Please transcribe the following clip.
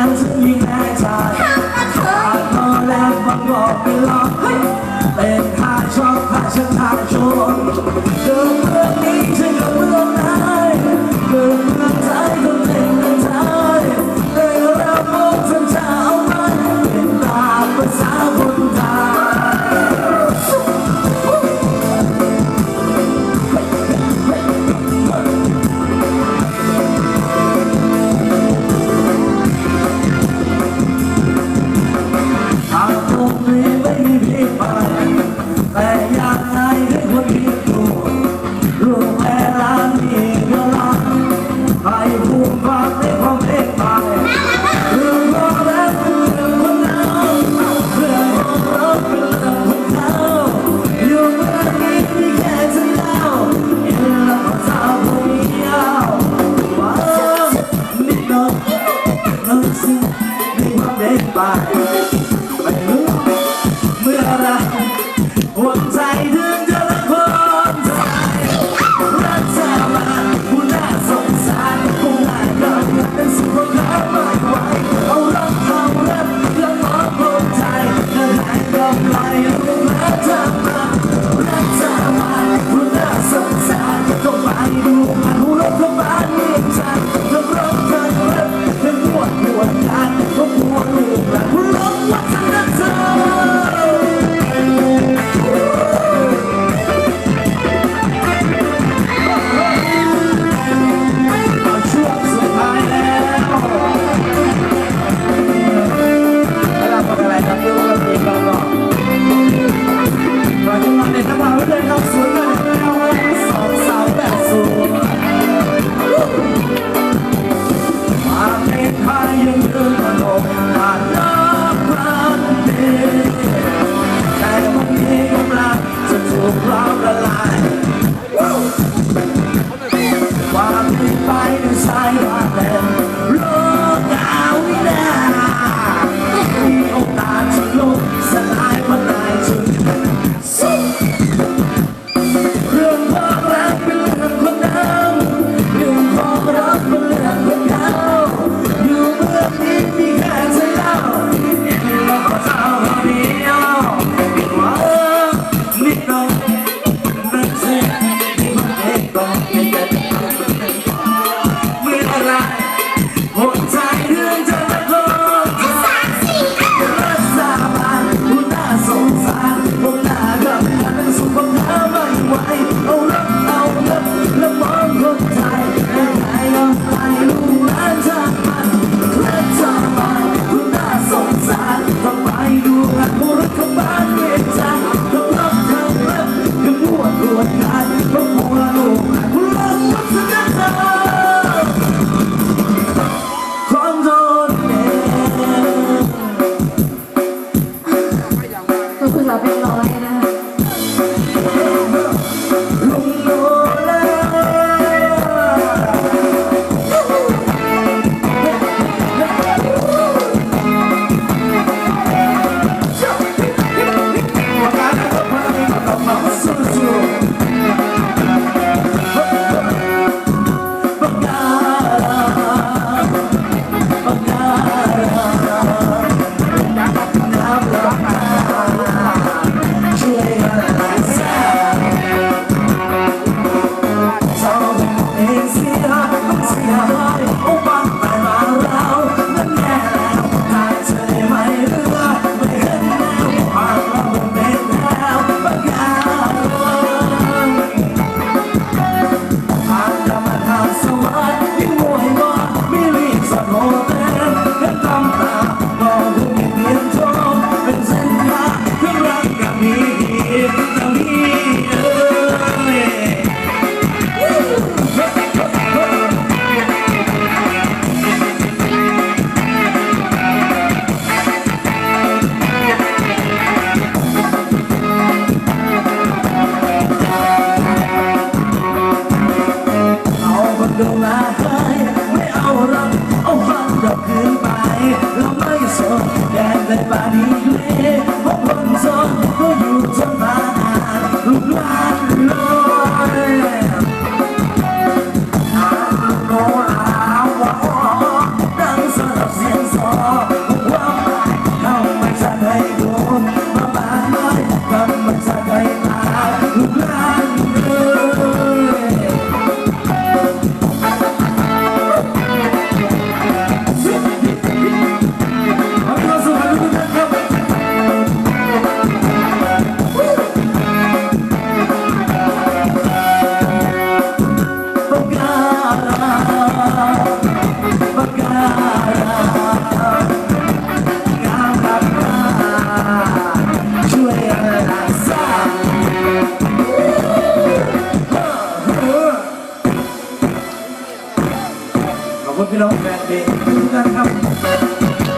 ามฉันยิ่งแพ้ใจขาดพอแล้วบังบอกไม่รอกเป็นข้าชอบข้าฉันทางชนเดิ เสียงมีความเด็ดปาก เล็กน้อยนะ ดวงลาเคยไม่เอารักเอาความดอกคืนไปเราไม่สนแดนเลยป่านี้เลยพบคนสนก็อยู่ คุณพี่น้องแฟนเพลงทุกท่านครับ